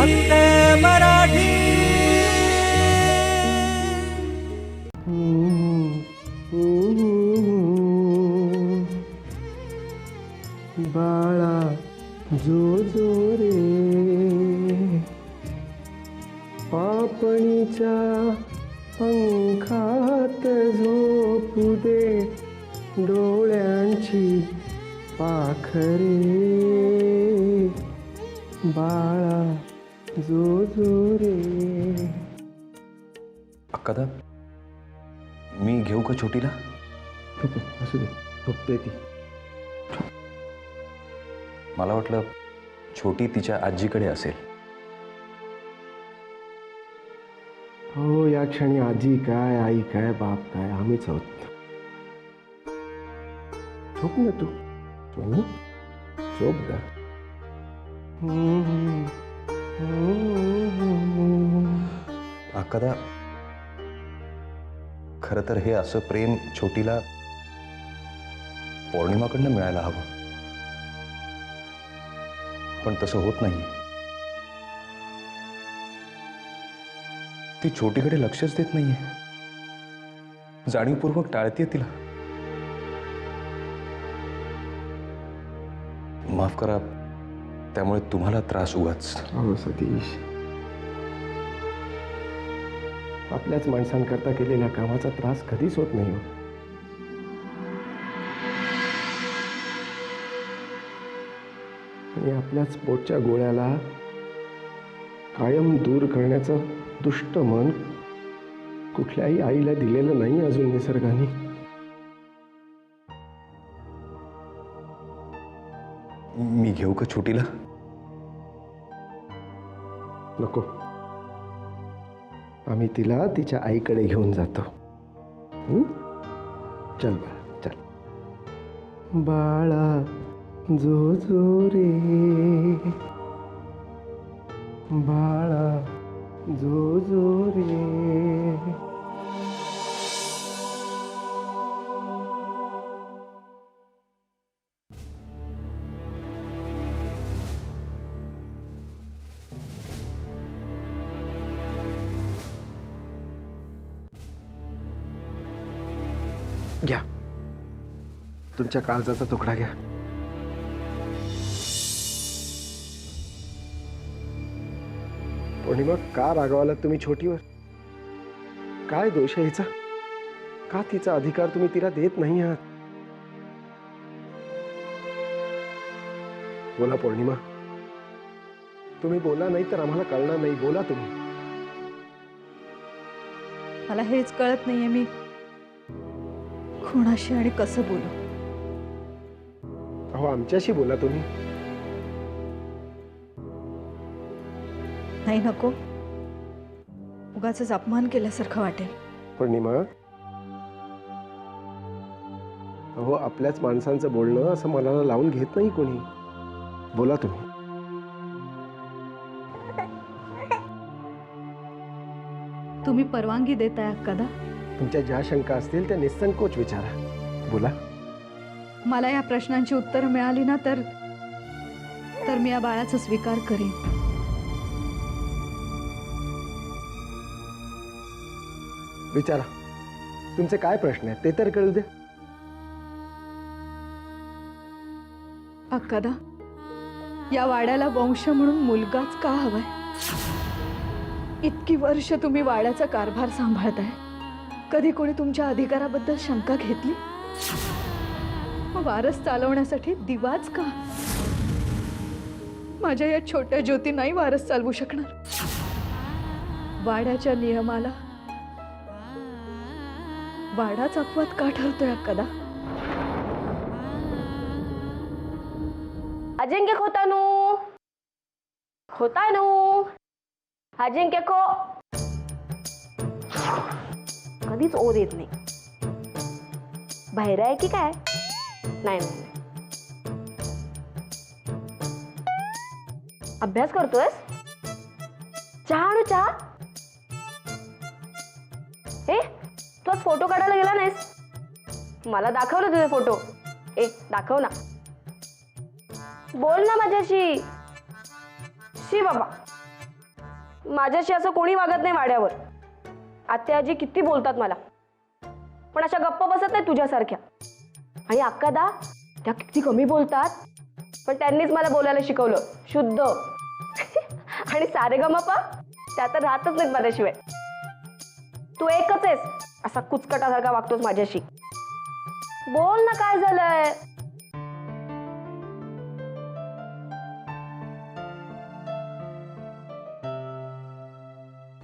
फक्त मराठी. बाळा जो जो रे पापणीच्या पंखात झोपू दे डोळ्यांची पाखरे. बाळा जो जो रे अक्कादा मी घेऊ का छोटीला? असू दे बघतोय ती. मला वाटलं छोटी तिच्या आजीकडे असेल. हो या क्षणी आजी काय आई काय बाप काय आम्हीच आहोत. झोप ना तू. सोनू झोप गा अक्कादा खरं तर हे असं प्रेम छोटीला पौर्णिमाकडनं मिळायला हवं. पण तसं होत नाही ती छोटीकडे लक्षच देत नाहीये. जाणीवपूर्वक टाळते तिला. माफ करा त्यामुळे तुम्हाला त्रास उगाच. सतीश. आपल्याच माणसांकरता केलेल्या कामाचा त्रास कधीच होत नाही हो. आणि आपल्याच पोटच्या गोळ्याला कायम दूर करण्याचं दुष्ट मन कुठल्याही आईला दिलेलं नाही अजून निसर्गाने. मी घेऊ का छोटीला? नको. आम्ही तिला तिच्या आईकडे घेऊन जातो. हं? चल बाळा चल. बाळा जो जो रे. तुमच्या काळजाचा तुकडा घ्या. पौर्णिमा का रागावाला तुम्ही छोटीवर? काय दोष आहे हिचा? का तिचा अधिकार तुम्ही तिला देत नाही आहात? बोला पौर्णिमा. तुम्ही बोला नाही तर आम्हाला कळणार नाही. बोला तुम्ही. मला हेच कळत नाहीये मी. कोणाशी आणि कसं बोलू? अहो आमच्याशी बोला तुम्ही. नाही नको. उगाच अपमान केल्यासारखं वाटेल. पौर्णिमा अहो आपल्याच माणसांचं बोलणं असं मनाला लावून घेत नाही कोणी. बोला तुम्ही. तुम्ही परवानगी देताय कदा तुमच्या ज्या शंका असतील त्या निसंकोच विचारा. बोला. मला या प्रश्नांची उत्तरं मिळाली ना तर तर मी या बाळाचा स्वीकार करेन. विचारा. तुमचे काय प्रश्न आहेत? ते तर कळू दे. अक्कादा या वाड्याला वंश म्हणून मुलगाच का हवाय? इतकी वर्ष तुम्ही वाड्याचा कारभार सांभाळताय. कधी कोणी तुमच्या अधिकाराबद्दल शंका घेतली? वारस चालवण्यासाठी दिवाच का? माझ्या या छोट्या ज्योती नाही वारस चालवू शकणार. वाड्याच्या नियमाला वाडाच अपवाद का ठरतोय कदा अजिंक्य खोतानू. खोतानू. अजिंक्य खो. कधीच ओ देत नाही. बाहेर आहे की काय? नाही नाही. अभ्यास करतोयस? चहा आणू चहा? ए तू आज फोटो काढायला गेला नाहीस? मला दाखवलं तुझे फोटो. ए दाखव ना. बोल ना माझ्याशी. शी बाबा. माझ्याशी असं कोणी वागत नाही वाड्यावर. आत्या आजी किती बोलतात मला. पण अशा गप्पा बसत नाही तुझ्यासारख्या. आणि अक्कादा त्या किती कमी बोलतात. पण त्यांनीच मला बोलायला शिकवलं. शुद्ध. आणि सारे गमपा त्या तर राहतच नाहीत माझ्याशिवाय. तू एकच आहेस असा कुचकटासारखा वागतोस माझ्याशी. बोल ना काय झालंय.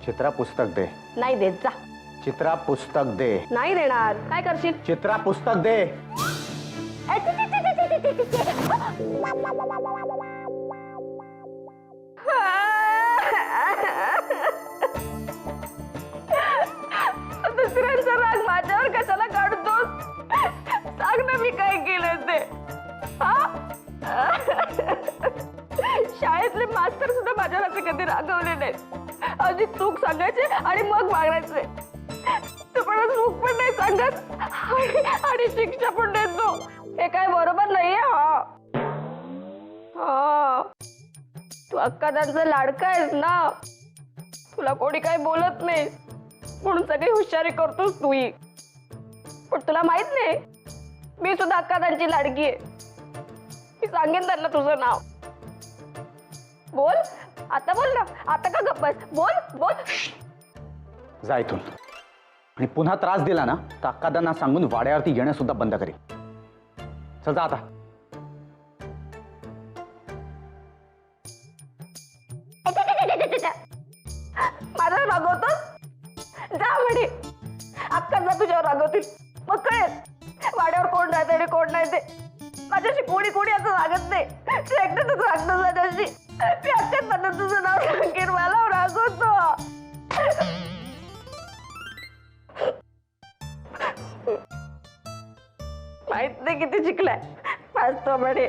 चित्रा पुस्तक दे. नाही देत जा. चित्रा पुस्तक दे. नाही देणार. काय करशील? चित्रा पुस्तक दे. दुसऱ्यांचा राग माझ्यावर कशाला काढतोस? सांग ना मी काय केलं ते. शाळेतले मास्तर सुद्धा माझ्यावर असे कधी रागवले नाहीत. आधी चूक सांगायचे आणि मग मागायचे. तू भूक पण नाही सांगत आणि शिक्षा पण देतो. हे काय बरोबर नाहीये हा. हा. तू अक्कादांचा लाडका आहेस ना. तुला कोणी काही बोलत नाही. म्हणून सगळी हुशारी करतोस तूही. पण तुला माहीत नाही मी सुद्धा अक्कादांची लाडकी आहे. मी सांगेन त्यांना तुझं नाव. बोल. आता बोल ना. आता का गप्प बोल बोल. जायतून आणि पुन्हा त्रास दिला ना तर अक्कादांना सांगून वाड्यावरती येणं सुद्धा बंद करेल. चल जा आता. माझ्यावर रागवतोस? जा म्हणे. अक्कांना तुझ्यावर रागवतील. मग कळेल. वाड्यावर कोण राहते आणि कोण नाही ते. माझ्याशी कोणी कोणी असं सांगत नाही. तू एकटंच सांगतो माझ्याशी. मी अक्कांना तुझं नाव किती शिकलाय वाचतो म्हणे.